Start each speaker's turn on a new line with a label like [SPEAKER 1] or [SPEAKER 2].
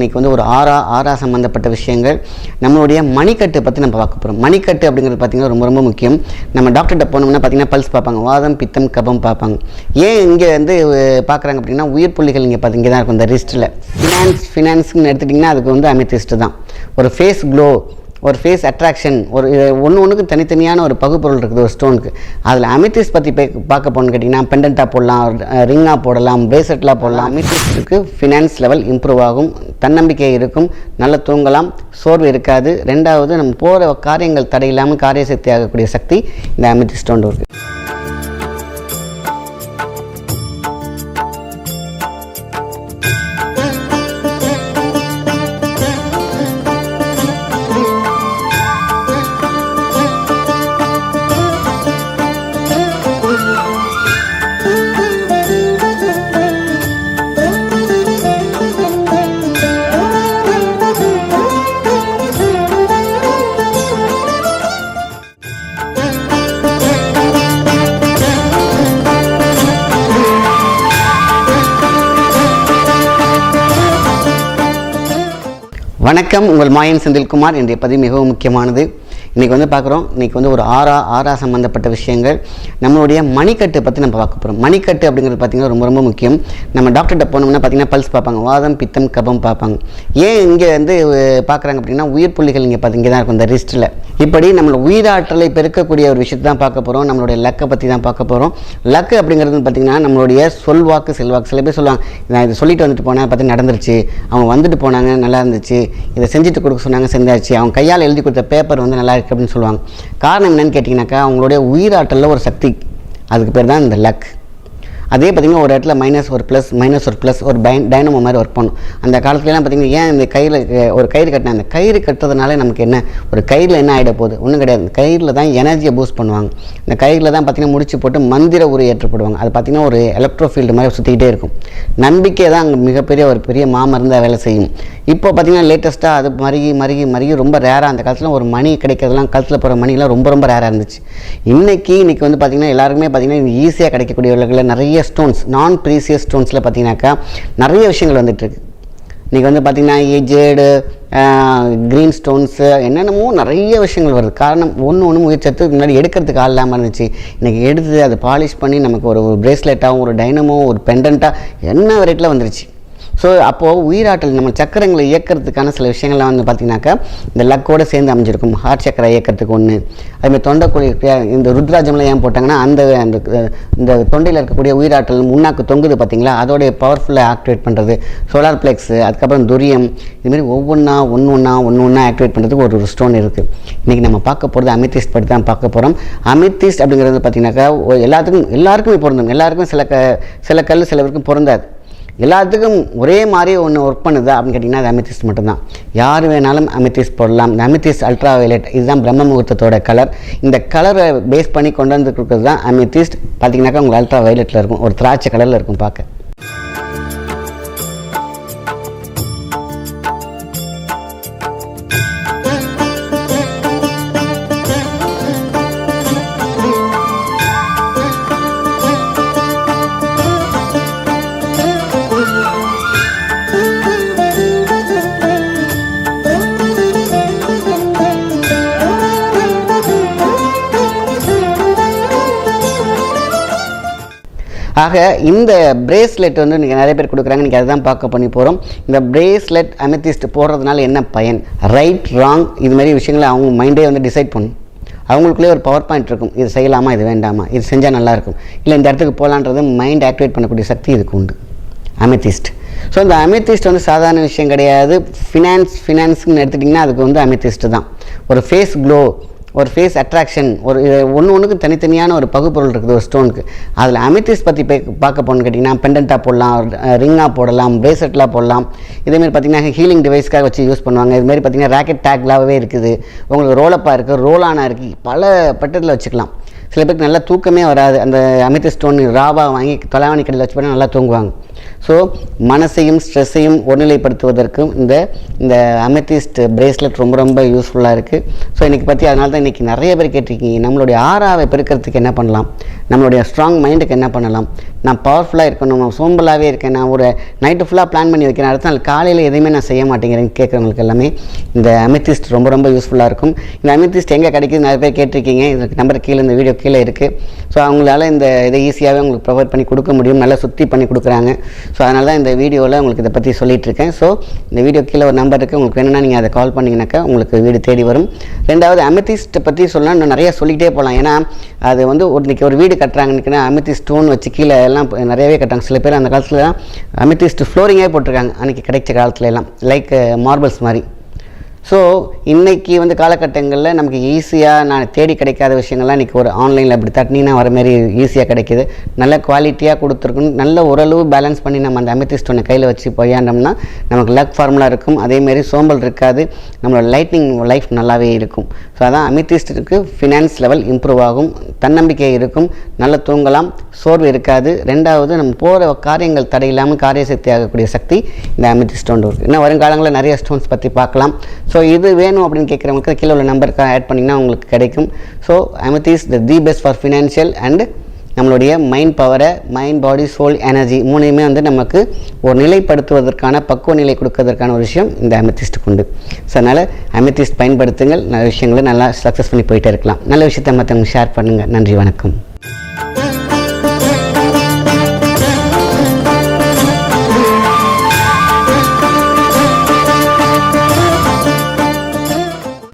[SPEAKER 1] இன்றைக்கி வந்து ஒரு ஆறா ஆறா சம்மந்தப்பட்ட விஷயங்கள். நம்மளுடைய மணிக்கட்டு பற்றி நம்ம பார்க்க போகிறோம் மணிக்கட்டு அப்படிங்கிறது பார்த்திங்கன்னா ரொம்ப ரொம்ப முக்கியம். நம்ம டாக்டர்கிட்ட போனோம்னா பார்த்திங்கன்னா பல்ஸ் பார்ப்பாங்க. வாதம் பித்தம் கபம் பார்ப்பாங்க. ஏன் இங்கே வந்து பார்க்குறாங்க அப்படின்னா உயிர் புள்ளிகள் இங்கே பார்த்து இங்கே தான் இருக்கும் இந்த ரிஸ்ட்டில் ஃபினான்ஸ் ஃபினான்ஸ்னு எடுத்துட்டிங்கன்னா அதுக்கு வந்து அமைத்திஸ்ட்டு தான். ஒரு ஃபேஸ் க்ளோ ஒரு ஃபேஸ் அட்ராக்ஷன் ஒரு ஒன்று ஒன்றுக்கு தனித்தனியான ஒரு பகுப்பொருள் இருக்குது ஒரு ஸ்டோனுக்கு அதில் அமித்திஸ் பற்றி பே பார்க்க போகணும்னு கேட்டிங்கன்னா பெண்டண்ட்டாக போடலாம் ரிங்காக போடலாம் பேசட்லாம் போடலாம். அமித்திஸ்க்கு ஃபினான்ஸ் லெவல் இம்ப்ரூவ் ஆகும் தன்னம்பிக்கை இருக்கும் நல்ல தூங்கலாம் சோர்வு இருக்காது. ரெண்டாவது நம்ம போகிற காரியங்கள் தடையில்லாமல் காரிய சக்தி ஆகக்கூடிய சக்தி இந்த அமித்திஸ் ஸ்டோன் இருக்குது வணக்கம். உங்கள் மாயன் செந்தில்குமார். இன்றைய பதிவு மிகவும் முக்கியமானது. இன்றைக்கி வந்து பார்க்குறோம் இன்றைக்கி வந்து ஒரு ஆறா ஆறா சம்மந்தப்பட்ட விஷயங்கள். நம்மளுடைய மணிக்கட்டு பற்றி நம்ம பார்க்க போகிறோம் மணிக்கட்டு அப்படிங்கிறது பார்த்திங்கன்னா ரொம்ப ரொம்ப முக்கியம். நம்ம டாக்டர்கிட்ட போனோம்னா பார்த்திங்கன்னா பல்ஸ் பார்ப்பாங்க வாதம் பித்தம் கபம் பார்ப்பாங்க. ஏன் இங்கே வந்து பார்க்குறாங்க அப்படின்னா உயிர் புள்ளிகள் இங்கே பார்த்து இங்கே தான் இருக்கும் இந்த ரிஸ்ட்டில் இப்படி நம்மளோட உயிராற்றலை பெருக்கக்கூடிய ஒரு விஷயத்தை தான் பார்க்க போகிறோம் நம்மளுடைய லக்கை பற்றி தான் பார்க்க போகிறோம் லக்கு அப்படிங்கிறது பார்த்திங்கன்னா நம்மளுடைய சொல்வாக்கு செல்வாக்கு. சில பேர் சொல்லுவாங்க நான் இதை சொல்லிட்டு வந்துட்டு போனேன் பார்த்து நடந்துருச்சு. அவங்க வந்துட்டு போனாங்க நல்லா இருந்துச்சு. இதை செஞ்சுட்டு கொடுக்க சொன்னாங்க செஞ்சாச்சு. அவங்க கையால் எழுதி கொடுத்த பேப்பர் வந்து நல்லா அப்படின்னு சொல்லுவாங்க. காரணம் என்னன்னு கேட்டிங்கனாக்கா அவங்களுடைய உயிராற்றலில் ஒரு சக்தி. அதுக்கு பேர் தான் இந்த லக். அதே பார்த்திங்கன்னா ஒரு இடத்துல மைனஸ் ஒரு ப்ளஸ் மைனஸ் ஒரு ப்ளஸ் ஒரு பை டைனமோ மாதிரி ஒர்க் பண்ணும். அந்த காலத்துலலாம் பார்த்திங்கன்னா ஏன் இந்த கயிறு ஒரு கயிறு கட்டினா அந்த கயிறு கட்டுறதுனால நமக்கு என்ன? ஒரு கயிறில் என்ன ஆகிட போகுது? ஒன்றும் கிடையாது. இந்த கயிறில் தான் எனர்ஜியை பூஸ்ட் பண்ணுவாங்க. இந்த கயிறில் தான் பார்த்திங்கன்னா முடிச்சு போட்டு மந்திர உரு ஏற்றப்படுவாங்க. அது பார்த்திங்கன்னா ஒரு எலக்ட்ரோ ஃபீல்டு மாதிரி சுற்றிக்கிட்டே இருக்கும். நம்பிக்கை தான் அங்கே மிகப்பெரிய ஒரு பெரிய மாமருந்தாக வேலை செய்யும். இப்போ பார்த்திங்கன்னா லேட்டஸ்ட்டாக அது மருகி மருகி மருகி ரொம்ப ரேராக அந்த காலத்தில் ஒரு மணி கிடைக்கிறதுலாம் கழுத்தில் போகிற மணிலாம் ரொம்ப ரொம்ப ரேராக இருந்துச்சு. இன்றைக்கி இன்றைக்கி வந்து பார்த்திங்கன்னா எல்லாருக்குமே பார்த்திங்கன்னா ஈஸியாக கிடைக்கக்கூடிய நிறைய ப்ரீசியஸ் ஸ்டோன்ஸ் நான் ப்ரீசியஸ் ஸ்டோன்ஸில் பார்த்தீங்கன்னாக்கா நிறைய விஷயங்கள் வந்துட்டுருக்கு இன்றைக்கி வந்து பார்த்திங்கன்னா ஏஜேடு க்ரீன் ஸ்டோன்ஸு என்னென்னமோ நிறைய விஷயங்கள் வருது. காரணம் ஒன்று ஒன்று முயற்சித்து முன்னாடி எடுக்கிறதுக்கு ஆள் இல்லாமல் இருந்துச்சு. இன்றைக்கி எடுத்து அதை பாலிஷ் பண்ணி நமக்கு ஒரு ஒரு ப்ரேஸ்லெட்டாகவும் ஒரு டைனமோ ஒரு பெண்டண்ட்டாக என்ன வெரைட்டியில் வந்துருச்சு. ஸோ அப்போது உயிராற்றல் நம்ம சக்கரங்களை இயக்கிறதுக்கான சில விஷயங்கள்லாம் வந்து பார்த்திங்கனாக்கா இந்த லக்கோடு சேர்ந்து அமைஞ்சிருக்கும். ஹார்ட் சக்கரை இயக்கிறதுக்கு ஒன்று அதுமாதிரி தொண்டைக்குழி இந்த ருத்ராஜம்லாம் ஏன் போட்டாங்கன்னா அந்த அந்த இந்த தொண்டையில் இருக்கக்கூடிய உயிராற்றல் முன்னாக்கு தொங்குது பார்த்திங்களா? அதோடைய பவர்ஃபுல்லாக ஆக்டிவேட் பண்ணுறது சோலார் பிளெக்ஸு அதுக்கப்புறம் துரியம். இதுமாரி ஒவ்வொன்றா ஒன்று ஒன்றா ஒன்று ஒன்றா ஆக்டிவேட் பண்ணுறதுக்கு ஒரு ஸ்டோன் இருக்குது இன்றைக்கி நம்ம பார்க்க போகிறது அமித்திஸ்ட் பற்றி தான் பார்க்க போகிறோம் அமித்திஸ்ட் அப்படிங்கிறது பார்த்திங்கனாக்கா எல்லாத்துக்கும் எல்லாருக்குமே பொருந்தும். எல்லாருக்கும் சில க சில கல் சிலவருக்கும் பொருந்தாது. எல்லாத்துக்கும் ஒரே மாதிரி ஒன்று ஒர்க் பண்ணுதா அப்படின்னு கேட்டிங்கன்னா அது அமித்திஸ்ட் மட்டும்தான். யார் வேணாலும் அமித்திஸ்ட் போடலாம். இந்த அமித்திஸ்ட் அல்ட்ரா வயலட் இதுதான் பிரம்ம முகூர்த்தத்தோட கலர் இந்த கலரை பேஸ் பண்ணி கொண்டு வந்து கொடுக்குறது தான் அமித்திஸ்ட் பார்த்தீங்கன்னாக்கா உங்களுக்கு அல்ட்ரா வயலட்டில் இருக்கும். ஒரு திராட்சை கலரில் இருக்கும் பார்க்க. ஆக இந்த பிரேஸ்லெட் வந்து நீங்கள் நிறைய பேர் கொடுக்குறாங்க. இன்றைக்கி அதுதான் பார்க்க பண்ணி போகிறோம் இந்த பிரேஸ்லெட் அமெத்திஸ்ட் போடுறதுனால என்ன பயன்? ரைட் ராங் இது மாதிரி விஷயங்களை அவங்க மைண்டே வந்து டிசைட் பண்ணும் அவங்களுக்குள்ளே ஒரு பவர் பாயிண்ட் இருக்கும். இது செய்யலாமா? இது வேண்டாமா? இது செஞ்சால் நல்லாயிருக்கும் இல்லை இந்த இடத்துக்கு போகலான்றது மைண்ட் ஆக்டிவேட் பண்ணக்கூடிய சக்தி இதுக்கு உண்டு. அமெத்திஸ்ட் ஸோ இந்த அமெத்திஸ்ட் வந்து சாதாரண விஷயம் கிடையாது. ஃபினான்ஸ் ஃபினான்ஸ்னு எடுத்துட்டிங்கன்னா அதுக்கு வந்து அமெத்திஸ்ட் தான். ஒரு ஃபேஸ் க்ளோ ஒரு ஃபேஸ் அட்ராக்ஷன் ஒரு ஒன்று ஒன்றுக்கு தனித்தனியான ஒரு பகுப்பொருள் இருக்குது ஒரு ஸ்டோனுக்கு அதில் அமித்திஸ் பற்றி பே பார்க்க போகணுன்னு கேட்டிங்கன்னா பெண்டண்ட்டாக போடலாம் ரிங்காக போடலாம் பிரேஸ்லெட்லாம் போடலாம். இதேமாரி பார்த்திங்கன்னா ஹீலிங் டிவைஸ்க்காக வச்சு யூஸ் பண்ணுவாங்க. இதுமாரி பார்த்திங்கன்னா ராக்கெட் டேக்லாகவே இருக்குது. உங்களுக்கு ரோலப்பாக இருக்குது ரோலானா இருக்குது பல பட்டத்தில் வச்சுக்கலாம். சில பேருக்கு நல்லா தூக்கமே வராது. அந்த அமித்திஸ் ஸ்டோன் ராவா வாங்கி தொலைவாணி கடையில் வச்சு போனால் நல்லா தூங்குவாங்க. ஸோ மனசையும் ஸ்ட்ரெஸ்ஸையும் ஒருநிலைப்படுத்துவதற்கும் இந்த இந்த அமெத்திஸ்ட் பிரேஸ்லெட் ரொம்ப ரொம்ப யூஸ்ஃபுல்லாக இருக்குது ஸோ இன்றைக்கி பற்றி அதனால தான் இன்றைக்கி நிறைய பேர் கேட்டிருக்கீங்க. நம்மளுடைய ஆறாவை பெருக்கிறதுக்கு என்ன பண்ணலாம்? நம்மளுடைய ஸ்ட்ராங் மைண்டுக்கு என்ன பண்ணலாம்? நான் பவர்ஃபுல்லாக இருக்கணும் நான் சோம்பலாகவே இருக்கேன் நான் ஒரு நைட்டு ஃபுல்லாக பிளான் பண்ணி வைக்கிறேன். அடுத்த நாள் காலையில் எதுவுமே நான் செய்ய மாட்டேங்கிறேன்னு கேட்குறவங்களுக்கு எல்லாமே இந்த அமித்திஸ்ட் ரொம்ப ரொம்ப யூஸ்ஃபுல்லாக இருக்கும். இந்த அமித்திஸ்ட் எங்கே கிடைக்குது நிறைய பேர் கேட்டிருக்கீங்க. இதுக்கு நம்பர் கீழே இந்த வீடியோ கீழே இருக்குது ஸோ அவங்களால இந்த இதை ஈஸியாகவே உங்களுக்கு ப்ரொவைட் பண்ணி கொடுக்க முடியும். நல்லா சுற்றி பண்ணி கொடுக்குறாங்க. ஸோ அதனால தான் இந்த வீடியோவில் உங்களுக்கு இதை பற்றி சொல்லிகிட்ருக்கேன் இருக்கேன். ஸோ இந்த வீடியோ கீழே ஒரு நம்பர் இருக்குது உங்களுக்கு வேணும்னா நீங்கள் அதை கால் பண்ணிங்கனாக்கா உங்களுக்கு வீடு தேடி வரும். ரெண்டாவது அமித்திஸ்ட்டை பற்றி சொல்லலாம் இன்னும் நிறையா சொல்லிக்கிட்டே போகலாம். ஏன்னா அது வந்து ஒரு இன்றைக்கி ஒரு வீடு கட்டுறாங்கன்னு அமித்தி ஸ்டோன் வச்சு கீழே எல்லாம் நிறையவே கட்டுறாங்க. சில பேர் அந்த காலத்தில் அமித்திஸ்ட் ஃப்ளோரிங்கே போட்டிருக்காங்க. அன்றைக்கி கிடைச்ச காலத்துல எல்லாம் லைக் மார்பிள்ஸ் மாதிரி. ஸோ இன்றைக்கி வந்து காலகட்டங்களில் நமக்கு ஈஸியாக நான் தேடி கிடைக்காத விஷயங்கள்லாம் இன்றைக்கி ஒரு ஆன்லைனில் அப்படி தட்டினீங்கன்னா வர மாதிரி ஈஸியாக கிடைக்கிது. நல்ல குவாலிட்டியாக கொடுத்துருக்கணும். நல்ல ஓரளவு பேலன்ஸ் பண்ணி நம்ம அந்த அமித்திஸ்ட் ஒன்று கையில் வச்சு போயாண்டோம்னா நமக்கு லக் ஃபார்முலா இருக்கும். அதேமாரி சோம்பல் இருக்காது. நம்மளோட லைட்னிங் லைஃப் நல்லாவே இருக்கும். ஸோ அதான் அமித்திஸ்ட்டுக்கு ஃபினான்ஸ் லெவல் இம்ப்ரூவ் ஆகும். தன்னம்பிக்கை இருக்கும். நல்ல தூங்கலாம். சோர்வு இருக்காது. ரெண்டாவது நம்ம போகிற காரியங்கள் தடையில்லாமல் காரிய சக்தி ஆகக்கூடிய சக்தி இந்த அமித்தி ஸ்டோன் இருக்குது இன்னும் வருங்காலங்களில் நிறைய ஸ்டோன்ஸ் பற்றி பார்க்கலாம். ஸோ இது வேணும் அப்படின்னு கேட்குறவங்களுக்கு கீழே உள்ள நம்பருக்கு ஆட் பண்ணிங்கன்னா உங்களுக்கு கிடைக்கும். So amethyst the the best for financial and நம்மளுடைய மைண்ட் பவரை மைண்ட் பாடி சோல் எனர்ஜி மூணையுமே வந்து நமக்கு ஒரு நிலைப்படுத்துவதற்கான பக்குவ நிலை கொடுக்கறதற்கான ஒரு விஷயம் இந்த அமெத்திஸ்ட்டுக்கு உண்டு. ஸோ அதனால் அமெத்திஸ்ட் பயன்படுத்துங்கள். நல்ல விஷயங்களை நல்லா சக்ஸஸ் பண்ணி போயிட்டே இருக்கலாம். நல்ல விஷயத்தை மற்றவங்க ஷேர் பண்ணுங்கள் நன்றி வணக்கம்.